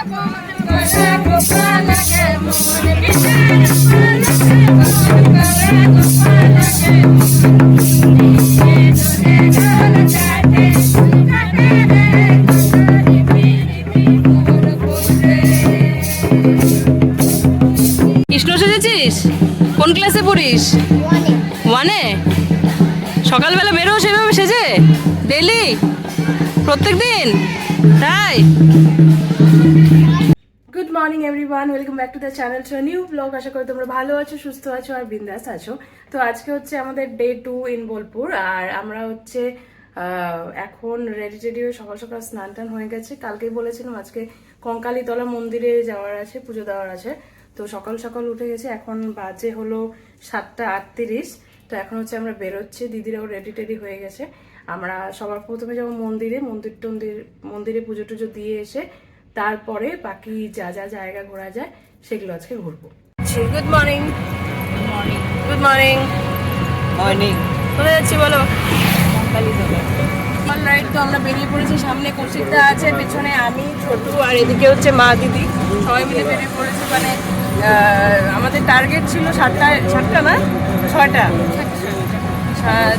কৃষ্ণ সেজেছিস? কোন ক্লাসে পড়িস? ওয়ানে সকালবেলা বেরো সেভাবে সেজে? ডেলি প্রত্যেক দিন তাই? Good morning everyone welcome back to the channel to new blog আশা করি তোমরা ভালো আছো, সুস্থ আছো আর বিন্দাস আছো। তো আজকে হচ্ছে আমাদের ডে টু ইন বোলপুর আর আমরা হচ্ছে এখন রেডি টেডি হয়ে সকাল সকাল স্নান টান হয়ে গেছে। কালকেই বলেছিলাম আজকে কঙ্কালীতলা মন্দিরে যাওয়ার আছে, পুজো দেওয়ার আছে। তো সকাল সকাল উঠে গেছে, এখন বাজে হলো সাতটা আটত্রিশ। তো এখন হচ্ছে আমরা বেরোচ্ছি, দিদিরাও রেডি টেডি হয়ে গেছে। আমরা সবার প্রথমে যাব মন্দিরে মন্দির টন্দির মন্দিরে পুজো টুজো দিয়ে এসে তারপরে বাকি যা যা জায়গা ঘোরা যায় সেগুলো আজকে ঘুরবো। Good morning good morning morning কোথায় যাচ্ছি বলো? রাইট তো আমরা বেরিয়ে পড়েছি সামনে কৌশিকদা আছে পেছনে আমি ছোটু আর এদিকে হচ্ছে মা দিদি। সবাই মিলে বেরিয়ে পড়েছি মানে আমাদের টার্গেট ছিল সাতটায় সাতটা না? ছয়টা?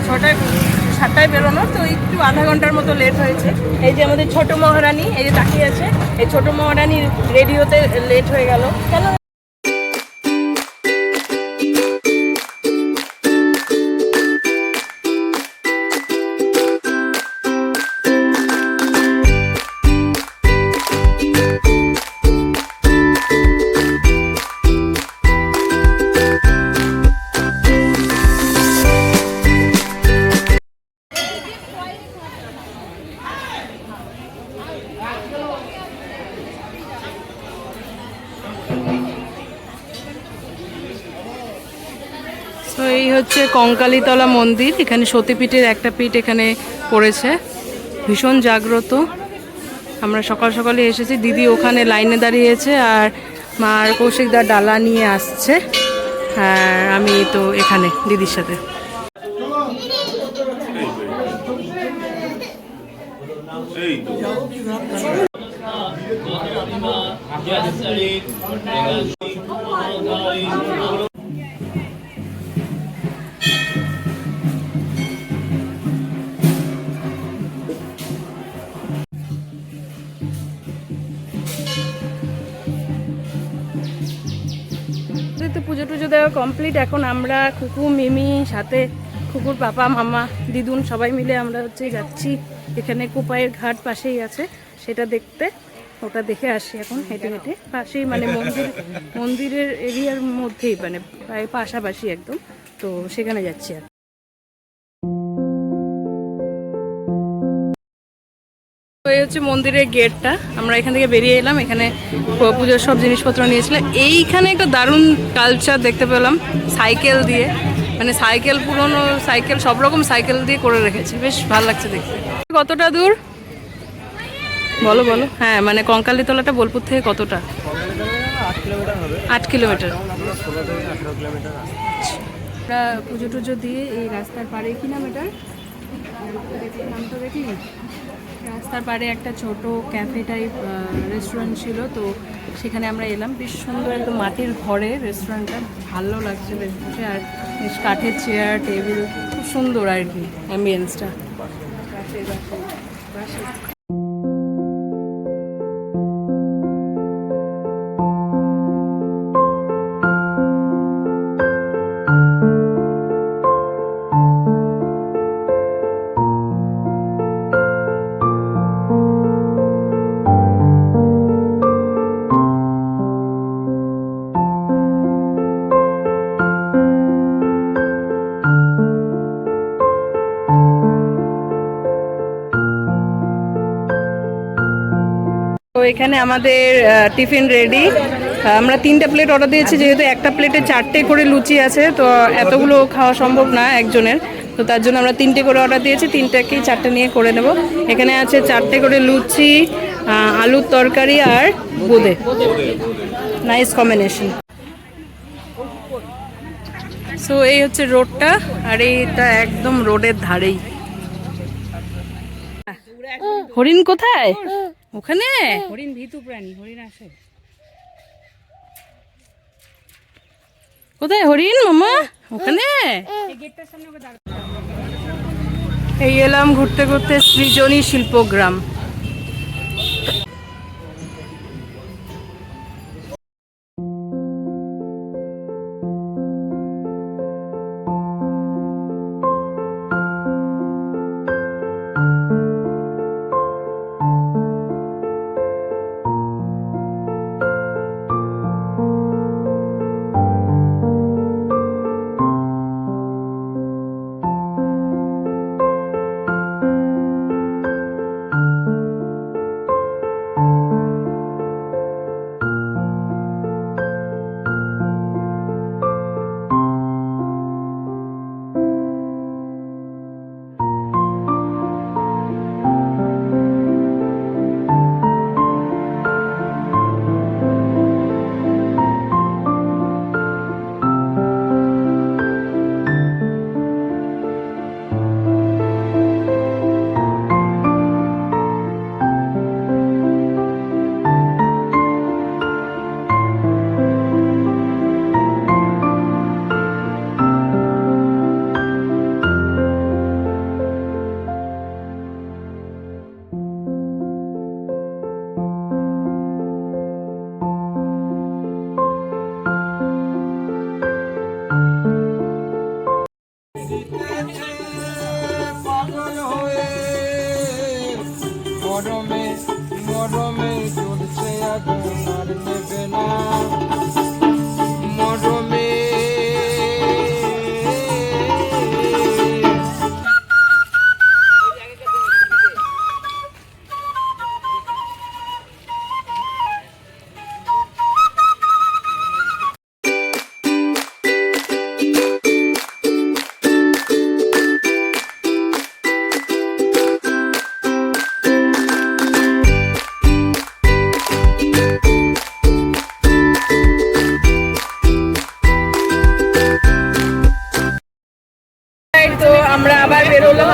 ছটায় সাতটায় বেরোনো তো একটু আধা ঘণ্টার মতো লেট হয়েছে। এই যে আমাদের ছোট মহারানী, এই যে তাকিয়ে আছে, এই ছোট মহারানী রেডিওতে লেট হয়ে গেল। কেন তো এই হচ্ছে কঙ্কালীতলা মন্দির, এখানে সতীপীঠের একটা পীঠ এখানে পড়েছে। ভীষণ জাগ্রত। আমরা সকাল সকালে এসেছি, দিদি ওখানে লাইনে দাঁড়িয়েছে আর মা মার কৌশিকদার ডালা নিয়ে আসছে। আর আমি তো এখানে দিদির সাথে। টুজো দেওয়া কমপ্লিট এখন আমরা কুকু, মিমি, সাথে কুকুর পাপা, মামা, দিদুন সবাই মিলে আমরা হচ্ছে যাচ্ছি। এখানে কুপায়ের ঘাট পাশেই আছে, সেটা দেখতে। ওটা দেখে আসি এখন হেঁটে হেঁটে। পাশেই মানে মন্দির, মন্দিরের এরিয়ার মধ্যেই মানে প্রায় পাশাপাশি একদম। তো সেখানে যাচ্ছি আর এই হচ্ছে মন্দিরের গেটটা। আমরা এখান থেকে বেরিয়ে এলাম, এখানে পুজোর সব জিনিসপত্র নিয়েছিলাম এইখানে একটা দারুণ কালচার দেখতে পেলাম সাইকেল দিয়ে। মানে সাইকেল পুরনো সাইকেল সব রকম সাইকেল দিয়ে করে রেখেছে। বেশ ভালো লাগছে দেখতে। কতটা দূর? বলো বলো। হ্যাঁ মানে কঙ্কালীতলাটা বোলপুর থেকে কতটা? আট কিলোমিটার পুজো টুজো দিয়ে এই রাস্তার পাড়ে কি নামটা দেখি। রাস্তার পাড়ে একটা ছোট ক্যাফে টাইপ রেস্টুরেন্ট ছিল, তো সেখানে আমরা এলাম। বেশ সুন্দর একদম মাটির ঘরে রেস্টুরেন্টটা ভালো লাগছে বেশ। বসে আর বেশ কাঠের চেয়ার টেবিল খুব সুন্দর আর কি অ্যাম্বিয়েন্সটা তো এখানে আমাদের টিফিন রেডি আমরা তিনটা প্লেট অর্ডার দিয়েছি, যেহেতু একটা প্লেটে চারটে করে লুচি আছে, তো এতগুলো খাওয়া সম্ভব না একজনের। তো তার জন্য আমরা তিনটে করে অর্ডার দিয়েছি, তিনটাকেই চারটে নিয়ে করে নেব। এখানে আছে চারটে করে লুচি আলুর তরকারি আর বোঁদে। নাইস কম্বিনেশন সো এই হচ্ছে রোডটা, আর এইটা একদম রোডের ধারেই। হরিণ কোথায়? ওখানে? হরিণ ভীতু প্রাণী হরিণ আসে। কোথায় হরিণ মামা? ওখানে? এই এলাম ঘুরতে ঘুরতে সৃজনী শিল্পগ্রাম।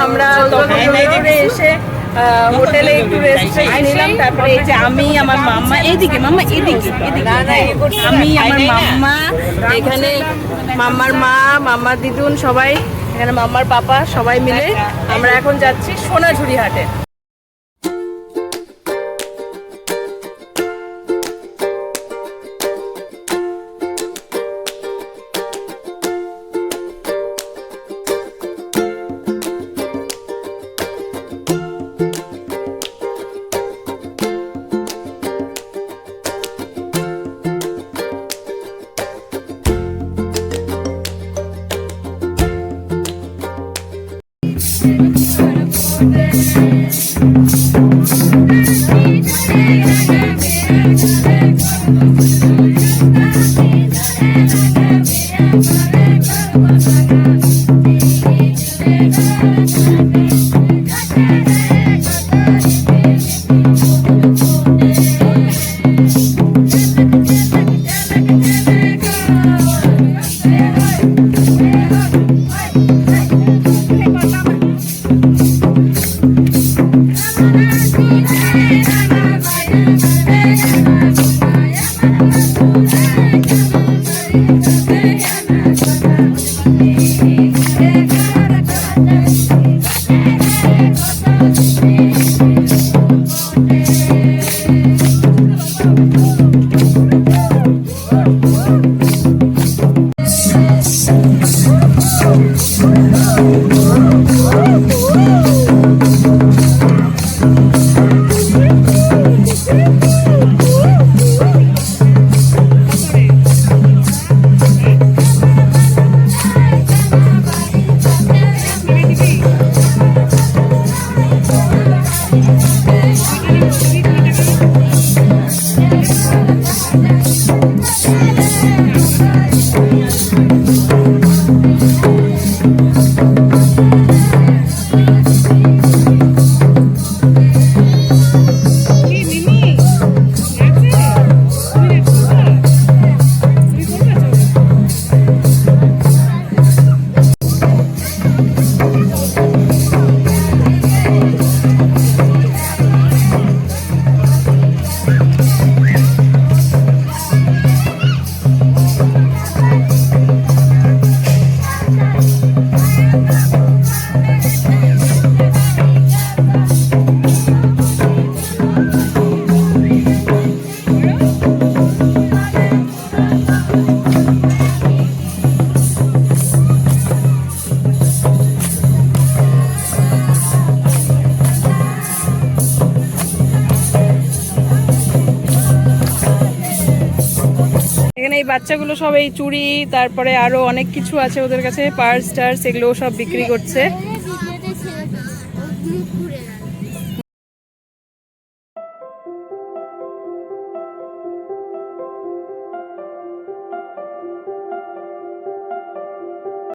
আমরা দক্ষিণে এসে হোটেলে একটু রেস্ট নিলাম তারপরে এই যে আমি আমার মাম্মা এইদিকে মাম্মা এদিকে এদিকে হ্যাঁ, আমি আমার মাম্মা এখানে মাম্মার মা মাম্মার দিদুন সবাই এখানে মাম্মার পাপা সবাই মিলে আমরা এখন যাচ্ছি সোনাঝুরি হাটে। Thank you. এই বাচ্চাগুলো সব এই চুড়ি, তারপরে আরও অনেক কিছু আছে ওদের কাছে পার্স টার্স এগুলো সব বিক্রি করছে।